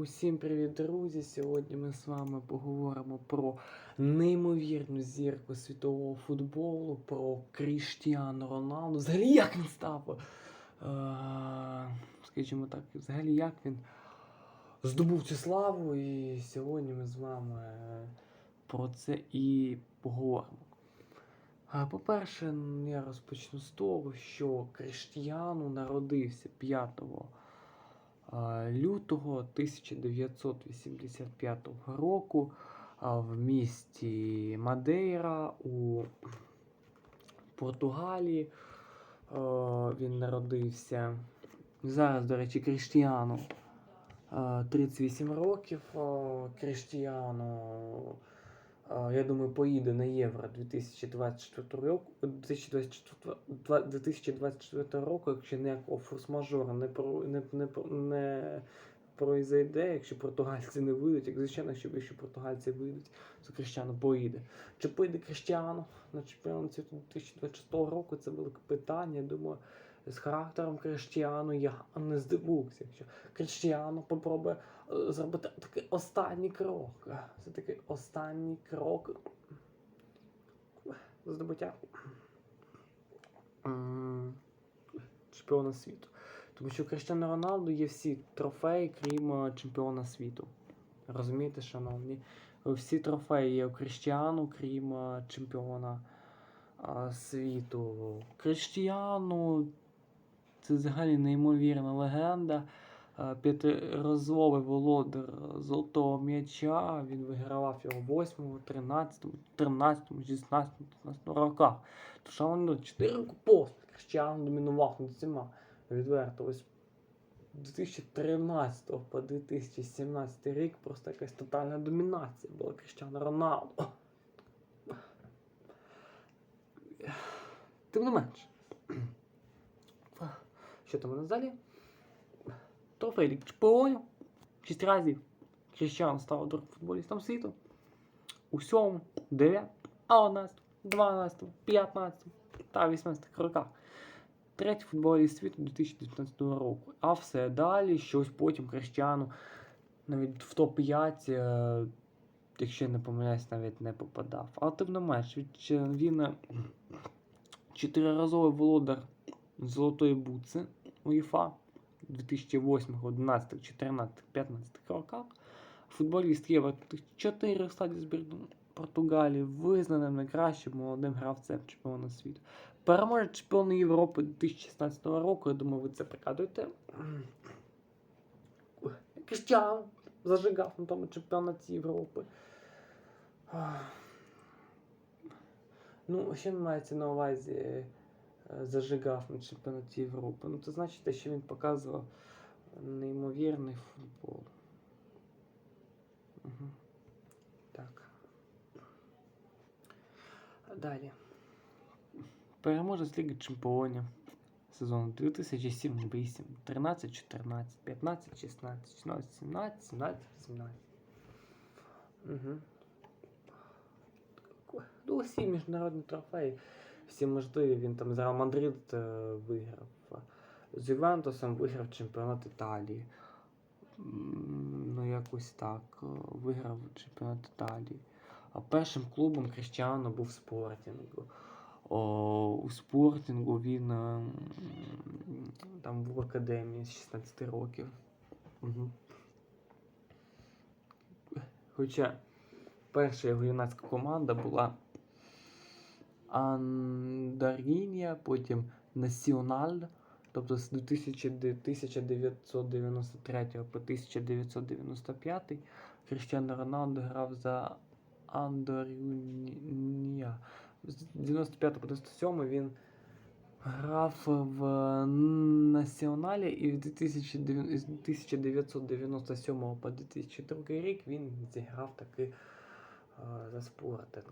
Усім привіт, друзі! Сьогодні ми з вами поговоримо про неймовірну зірку світового футболу, про Кріштіану Роналду. Взагалі, як він став, е, скажімо так, взагалі, як він здобув цю славу. І сьогодні ми з вами про це і поговоримо. По-перше, я розпочну з того, що Кріштіану народився 5 а, лютого 1985 року в місті Мадейра у Португалії. Він народився. Зараз, до речі, Кріштіану 38 років. Кріштіану, я думаю, поїде на Євро 2024 року, 2024, 2024 року, якщо ніякого форс-мажора не, про, не, не, не произойде, якщо португальці не вийдуть, як звичайно, що якщо португальці вийдуть, то Кріштіану поїде. Чи поїде Кріштіану на чемпіонат 2026 року? Це велике питання. Я думаю, з характером Кріштіану я не здивуюся, якщо Кріштіану попробує е, зробити такий останній крок. Це такий останній крок здобуття чемпіона світу. Тому що у Кріштіану Роналду є всі трофеї, крім е, чемпіона світу. Розумієте, шановні? Всі трофеї є у Кріштіану, крім е, чемпіона світу. Кріштіану це взагалі неймовірна легенда. Е, П'ятиразовий володар золотого м'яча. Він вигравав його в 8, 13, 13, 16, 15 роках. То що він 4 роки поспіль Кріштіану домінував над всіма. Відверто, ось 2013 по 2017 рік просто якась тотальна домінація була Кріштіану Роналду. Тим не менш. Що там у нас далі? Трофей Ліги Чемпіонів. Шість разів Кріштіану став другим футболістом світу. У 7, 9, 11, 12, 15 та 18 роках. Третій футболіст світу 2019 року. А все далі, щось потім Кріштіану навіть в топ-5, е, якщо я не помиляюсь, навіть не попадав. Але тим не менш, він е, чотириразовий володар Золотої бутси УЄФА 2008, 11, 14, 15 роках. Футболіст Євро 4 в складі збірної Португалії, визнаним найкращим молодим гравцем чемпіона світу. Переможець чемпіону Європи 2016 року, я думаю, ви це пригадуєте. Кріштіану зажигав на тому чемпіонаті Європи. Ну, що мається на увазі зажигав на чемпіонаті Європи? Ну, це значить, що він показував неймовірний футбол. Угу. Так. Далі. Переможець Ліги Чемпіонів сезону 2007-8, 13-14, 15-16, 16-17, 17-18. Угу. Ну, усі міжнародні трофеї, всі можливі. Він там з Реал Мадрид е, виграв. З Ювентусом виграв чемпіонат Італії. Ну, якось так. е, Виграв чемпіонат Італії. А першим клубом Кріштіану був Спортінгу. О, у Спортінгу він е, там був в академії з 16 років. Угу. Хоча перша його юнацька команда була Андарінія, потім Національ. Тобто з 1993 по 1995 Кріштіану Роналдо грав за Андорінія. З 95 по 97 він грав в Націоналі і в 2009 з 1997 по 2002 рік він зіграв таки е, за спортинг.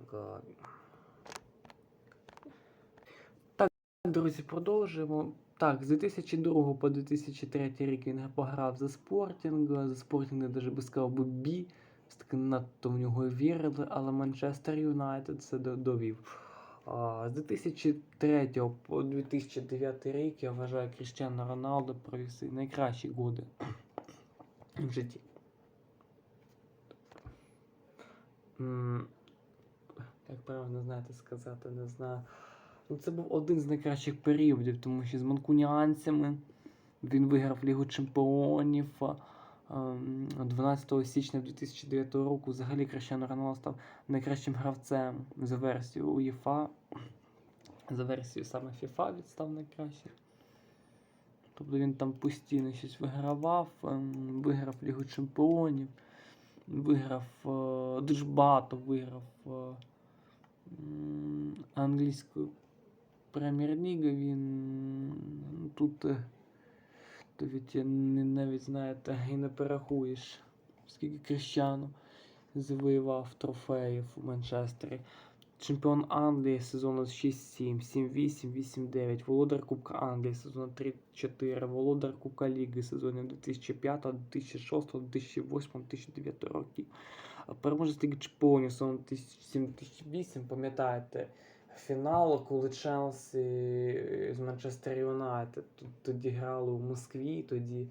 Друзі, продовжуємо. Так, з 2002 по 2003 рік він пограв за Спортінг. За Спортінг я навіть би сказав би Бі. Все-таки надто в нього вірили, але Манчестер Юнайтед це довів. З 2003 по 2009 рік я вважаю Кріштіану Роналду провів свої найкращі годи в житті. Як правильно знаєте сказати, не знаю. Ну, це був один з найкращих періодів, тому що з манкуніанцями він виграв Лігу Чемпіонів. ем, 12 січня 2009 року взагалі Крещано Роналдо став найкращим гравцем за версією УЄФА. За версією саме FIFA він став найкращим. Тобто він там постійно щось вигравав, ем, виграв Лігу Чемпіонів, виграв е, дуже багато виграв е, м, англійську прем'єр-лігу. Він тут е, навіть, не, навіть знаєте, і не перерахуєш, скільки Крещано завоював трофеїв у Манчестері. Чемпіон Англії сезону 6-7, 7-8, 8-9, володар Кубка Англії сезону 3-4, володар Кубка Ліги сезону 2005, 2006, 2008, 2009 років. Переможець Ліги Чемпіонів сезону 2007-2008, пам'ятаєте, фінал, коли Челсі з Манчестер Юнайтед тоді грали у Москві, тоді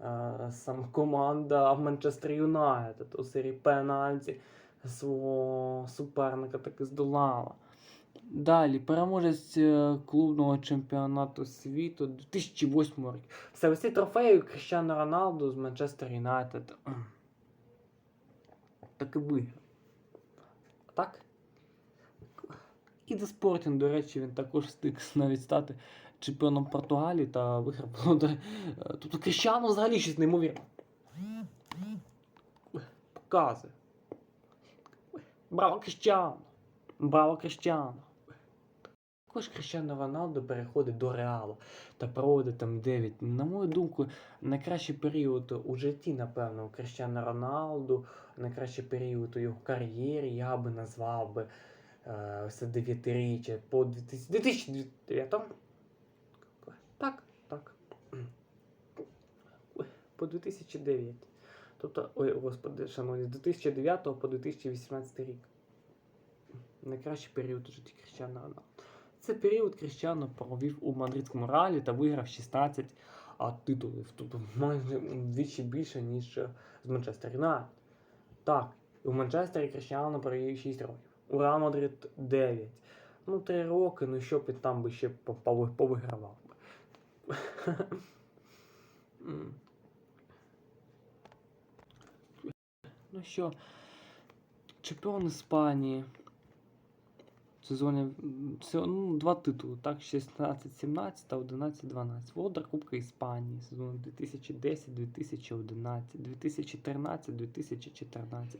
е, саме команда Манчестер Юнайтед у серії пенальті свого суперника таки здолала. Далі, переможець е, клубного чемпіонату світу 2008 року. Все, ці трофеї Кріщано Роналду з Манчестер Юнайтед. Так і виграв. Так? І до Спортінг, до речі, він також встиг навіть стати чемпіоном Португалії та виграв. володар- е, Тобто Кріщано взагалі щось неймовірне. Показує. Браво Кріщано! Браво Кріщано! Також Кріщано Роналдо переходить до Реалу та проводить там 9. На мою думку, найкращий період у житті, напевно, у Кріщано Роналду, найкращий період у його кар'єрі, я би назвав би е, це дев'ятиріччя по 2000 2009. Так, так. По 2009. Тобто, ой, господи, шановні, з 2009 по 2018 рік. Найкращий період у житті Кріщано Роналду. Це період Кріщано провів у мадридському реалі та виграв 16 а, титулів. Тобто майже вдвічі більше, ніж е, з Манчестер Юнайтед. Так, у Манчестері Кріщано провів 6 років. У Реал Мадрид 9. Ну, 3 роки, ну що б він там би ще по- по- повигравав би. Ну що, чемпіон Іспанії. В сезоні ну, два титули, так, 16-17 та 11-12. Володар Кубка Іспанії сезону 2010-2011, 2013-2014.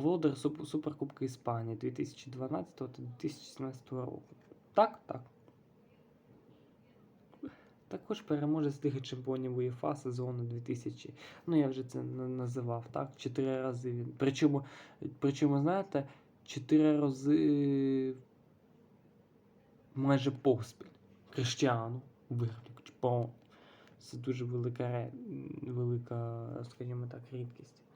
Володар Суп- Суперкубка Іспанії 2012 та 2017 року. Так, так. Також переможець Ліги Чемпіонів УЄФА сезону 2000. Ну, я вже це називав, так? Чотири рази він. Причому, причому, знаєте, чотири рази майже поспіль. Кріштіану виграв Лігу Це дуже велика, велика, скажімо так, рідкість.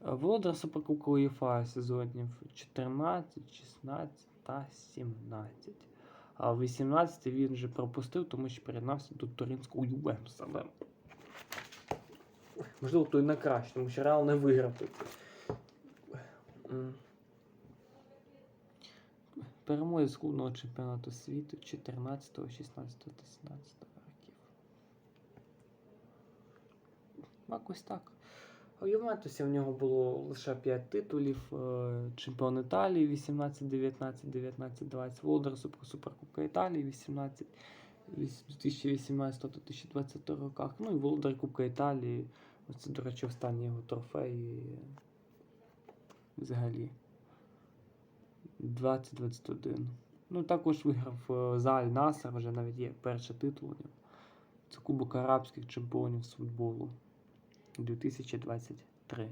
Володар Суперкубка УЄФА сезонів 14, 16 та 17. А в 18 він вже пропустив, тому що приєднався до Туринського Ювентуса. Але... Можливо, той на краще, тому що Реал не виграв. Перемоги з клубного чемпіонату світу 14, 16 17 років. Якось так. У Ювентусі в нього було лише 5 титулів. е, Чемпіон Італії 18, 19, 19, 20. Володар Супер- Суперкубка Італії 18, 2018 та 2020 роках. Ну і Володар Кубка Італії. Це, до речі, останній його трофей. е, Взагалі. 20-21. Ну, також виграв е, за Аль Насер, вже навіть є перший титул. Це Кубок Арабських чемпіонів з футболу 2023.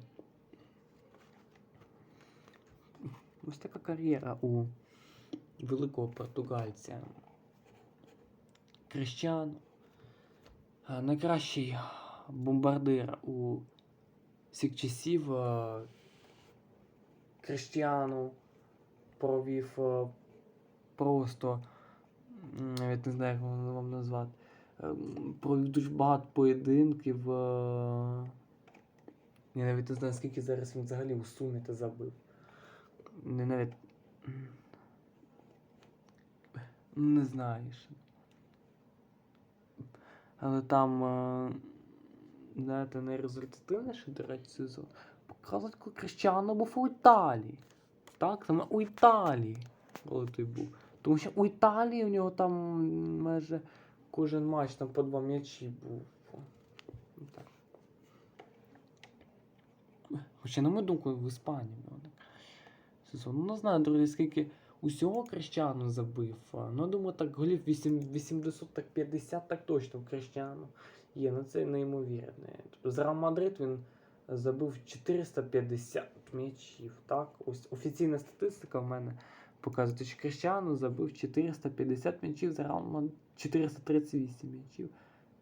Ось така кар'єра у великого португальця. Крещану. Е, Найкращий бомбардир у всіх часів. е, провів просто, навіть не знаю, як вам назвати. Ем, Провів дуже багато поєдинків. е, Я навіть не знаю, скільки зараз він взагалі у сумі та забив. Не навіть. Не знаєш. Але там, е, знаєте, найрезультативніший, до речі, сезон. Показують, коли Крещано був у Італії. Так, саме у Італії, коли той був. Тому що у Італії у нього там майже кожен матч там по два м'ячі був. Ну, Так. Хоча, на мою думку, в Іспанії. Ну, не знаю, друзі, скільки усього Крещану забив. Ну, думаю, так голів 8, 80, так 50, так точно в Крещану є. Ну це неймовірне. Тобто з Реал Мадрид він забив 450 м'ячів. Так? Ось офіційна статистика в мене показує, що Крещану забив 450 м'ячів за Мадрид. 438 м'ячів.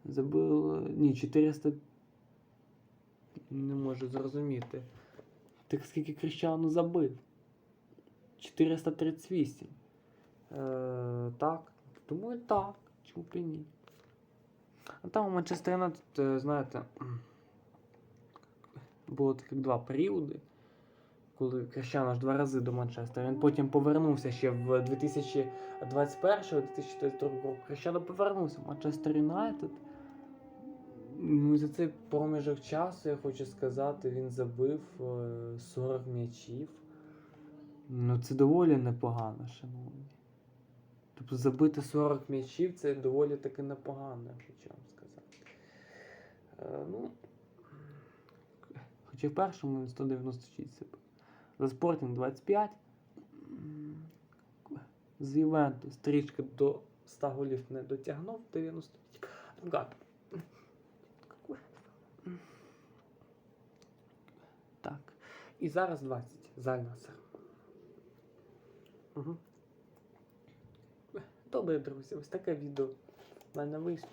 Забив. Ні, 400. Не можу зрозуміти. Так скільки Крещану забив? 438. Е, так. Думаю, так. Чому б і ні? А там у Манчестер е, знаєте, було таких два періоди, коли Крещано аж два рази до Манчестера. Він потім повернувся ще в 2021-2022 року. Крещано повернувся в Манчестер Юнайтед. Ну, за цей проміжок часу, я хочу сказати, він забив е, 40 м'ячів. Ну, це доволі непогано, шановні. Тобто забити 40 м'ячів це доволі таки непогано, я хочу вам сказати. Е, ну, хоча в першому він 196 забив. За Спортінг 25. З Ювентус стрічка до 100 голів не дотягнув 90. Гад. Так. І зараз 20. Зальнасер. Угу. Добре, друзі, ось таке відео в мене вийшло.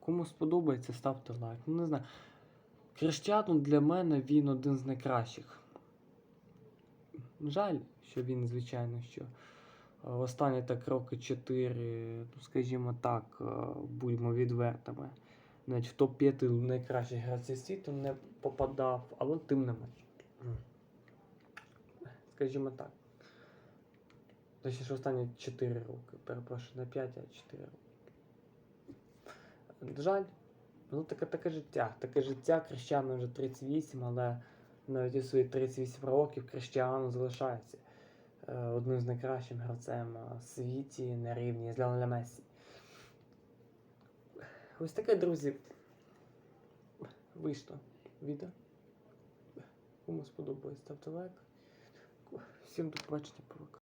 Кому сподобається, ставте лайк. Ну, не знаю. Криштиану для мене він один з найкращих. Жаль, що він, звичайно, що е, останні так роки 4, ну, скажімо так, е, будьмо відвертими. Навіть в топ-5 найкращих гравців світу не попадав, але тим не менш. Скажімо так. Точніше, останні 4 роки. Перепрошую, не 5, а 4 роки. Жаль. Ну, таке, таке життя. Таке життя Крещану вже 38, але навіть у свої 38 років Крещану залишається е, одним з найкращих гравцем е, світі на рівні з Леонеля Мессі. Ось таке, друзі. Вийшло відео. Кому сподобалось, ставте лайк. Всім до побачення, пока.